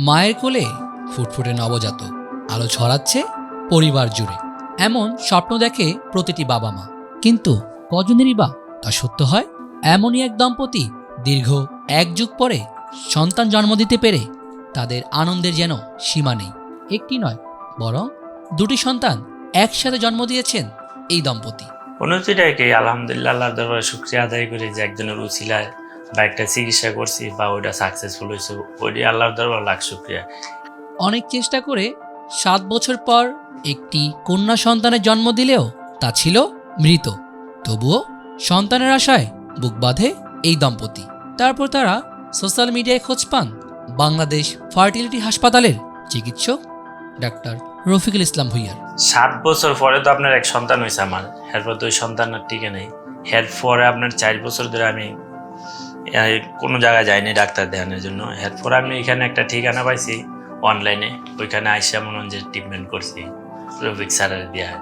মায়ের কোলে ফুটফুটে নবজাত আলো ছড়াচ্ছে পরিবার জুড়ে। এমন স্বপ্ন দেখে প্রতিটি বাবা মা। কিন্তু কজনেরই বা তা সত্য হয়? এমনই এক দম্পতি দীর্ঘ এক যুগ পরে সন্তান জন্ম দিতে পেরে তাদের আনন্দের যেন সীমা নেই। একটি নয়, বরং দুটি সন্তান একসাথে জন্ম দিয়েছেন এই দম্পতি। অনুভূতিটাকে আলহামদুলিল্লাহ আল্লাহ দরবারে শুক্রিয়া আদায় করি যে একজনের উচিলায় বা একটা চিকিৎসা করছি বা ওইটা সাকসেসফুল হয়েছে ওইটি আল্লাহর দরবার লাখ শুক্রিয়া। অনেক চেষ্টা করে সাত বছর পর একটি কন্যা সন্তানের জন্ম দিলেও তা ছিল মৃত। তবুও সন্তানের আশায় বুক বাঁধে এই দম্পতি। তারপর তারা সোশ্যাল মিডিয়ায় খোঁজ পান বাংলাদেশ ফার্টিলিটি হাসপাতালের চিকিৎসক ডাক্তার রফিকুল ইসলাম ভুইয়ার। সাত বছর পরে তো আপনার এক সন্তান হয়েছে আমার। এরপর তো ওই সন্তান আর টিকে নেই। এর পরে আপনার চার বছর ধরে আমি কোনো জায়গায় যাইনি ডাক্তার দেখানোর জন্য। এরপর আমি এখানে একটা ঠিকানা পাইছি অনলাইনে ওইখানে আইসা মনে যে ট্রিটমেন্ট করছি। রফিক স্যারের দেওয়া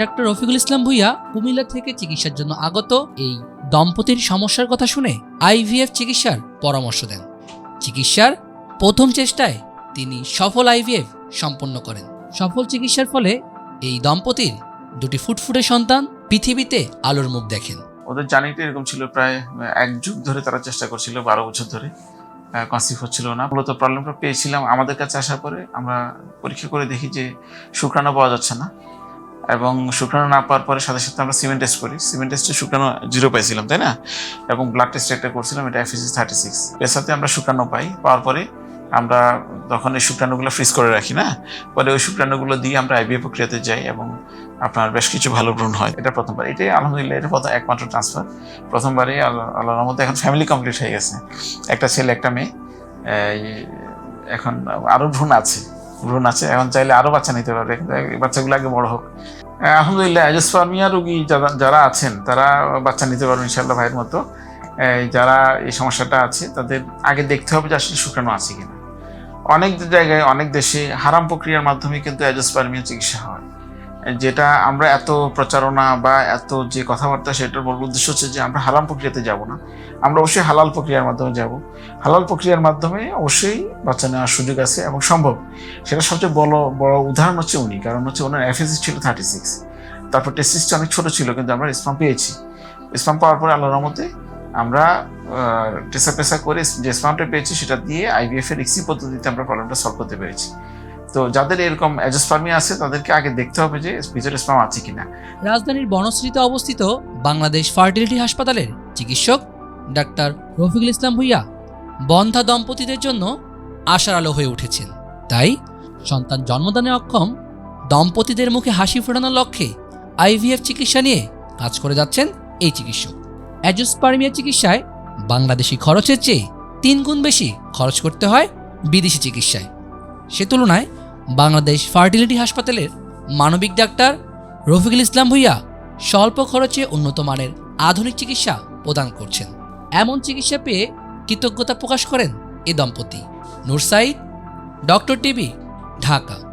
ডাক্তার রফিকুল ইসলাম ভুইয়া, কুমিল্লা থেকে চিকিৎসার জন্য আগত এই দম্পতির সমস্যার কথা শুনে আইভিএফ চিকিৎসার পরামর্শ দেন। চিকিৎসার প্রথম চেষ্টায় তিনি সফল আইভিএফ সম্পন্ন করেন। সফল চিকিৎসার ফলে এই দম্পতির দুটি ফুটফুটে সন্তান পৃথিবীতে আলোর মুখ দেখেন। ওদের জার্নিটা এরকম ছিল প্রায় এক যুগ ধরে তারা চেষ্টা করছিল, বারো বছর ধরে কনসিভ হচ্ছিল না। মূলত প্রবলেমটা পেয়েছিলাম আমাদের কাছে আসার পরে, আমরা পরীক্ষা করে দেখি যে শুক্রাণু পাওয়া যাচ্ছে না এবং শুক্রাণু না পাওয়ার পরে সাথে সাথে আমরা সিমেন্ট টেস্ট করি। সিমেন্ট টেস্টে শুক্রাণু জিরো পাইছিলাম, তাই না? এবং ব্লাড টেস্ট একটা করছিলাম, এটা এফএসি থার্টি সিক্স এর সাথে আমরা শুক্রাণু পাই, পাওয়ার পরে আমরা তখন এই শুক্রাণুগুলো ফ্রিজ করে রাখি, না? পরে ওই শুক্রাণুগুলো দিয়ে আমরা আইবিএ প্রক্রিয়াতে যাই এবং আপনার বেশ কিছু ভালো ভ্রূণ হয়। এটা প্রথমবার। এটাই আলহামদুলিল্লাহ, এটা প্রথম একমাত্র ট্রান্সফার প্রথমবারই আল্লাহ, আল্লাহর মধ্যে এখন ফ্যামিলি কমপ্লিট হয়ে গেছে। একটা ছেলে, একটা মেয়ে। এখন আরও ভ্রূণ আছে। ভ্রূণ আছে। এখন চাইলে আরও বাচ্চা নিতে পারবে। বাচ্চাগুলো আগে বড় হোক। আলহামদুলিল্লাহ অ্যাজোস্পার্মিয়া রোগী যারা যারা আছেন, তারা বাচ্চা নিতে পারবেন ইনশাল্লাহ ভাইয়ের মতো। যারা এই সমস্যাটা আছে, তাদের আগে দেখতে হবে যে আসলে শুক্রাণু আছে কিনা। অনেক জায়গায়, অনেক দেশে হারাম প্রক্রিয়ার মাধ্যমে কিন্তু অ্যাজোস্পার্মিয়া চিকিৎসা হয়। যেটা আমরা এত প্রচারণা বা এত যে কথাবার্তা সেটার মূল উদ্দেশ্য হচ্ছে যে আমরা হারাম প্রক্রিয়াতে যাব না। আমরা অবশ্যই হালাল প্রক্রিয়ার মাধ্যমে যাব। হালাল প্রক্রিয়ার মাধ্যমে অবশ্যই বাচ্চা নেওয়ার সুযোগ আছে এবং সম্ভব। সেটা সবচেয়ে বড় বড় উদাহরণ হচ্ছে উনি, কারণ হচ্ছে ওনার এফএসি ছিল থার্টি সিক্স তারপর টেস্টিসটা অনেক ছোটো ছিল, কিন্তু আমরা স্পাম পেয়েছি। স্পাম পাওয়ার পরে আল্লাহর রহমতে আমরা টেসা পেসা করে যে স্পামটা পেয়েছি, সেটা দিয়ে আইভিএফ এর ইক্সি পদ্ধতিতে আমরা প্রবলেমটা সলভ করতে পেরেছি। তো যাদের এরকম অ্যাজোস্পার্মিয়া আছে, তাদেরকে আগে দেখতে হবে যে ভিতরে স্পাম আছে কিনা। রাজধানীর বনশ্রীতে অবস্থিত বাংলাদেশ ফার্টিলিটি হাসপাতালের চিকিৎসক ডাক্তার রফিকুল ইসলাম ভুইয়া বন্ধা দম্পতিদের জন্য আশার আলো হয়ে উঠেছেন। তাই সন্তান জন্মদানে অক্ষম দম্পতিদের মুখে হাসি ফোটানোর লক্ষ্যে আইভিএফ চিকিৎসা নিয়ে কাজ করে যাচ্ছেন এই চিকিৎসক। অ্যাজোস্পার্মিয়া চিকিৎসায় বাংলাদেশি খরচের চেয়ে তিন গুণ বেশি খরচ করতে হয় বিদেশি চিকিৎসায়। সে তুলনায় বাংলাদেশ ফার্টিলিটি হাসপাতালের মানবিক ডাক্তার রফিকুল ইসলাম ভুইয়া স্বল্প খরচে উন্নত মানের আধুনিক চিকিৎসা প্রদান করছেন। এমন চিকিৎসা পেয়ে কৃতজ্ঞতা প্রকাশ করেন এ দম্পতি। Nursaid, doctor TV, Dhaka.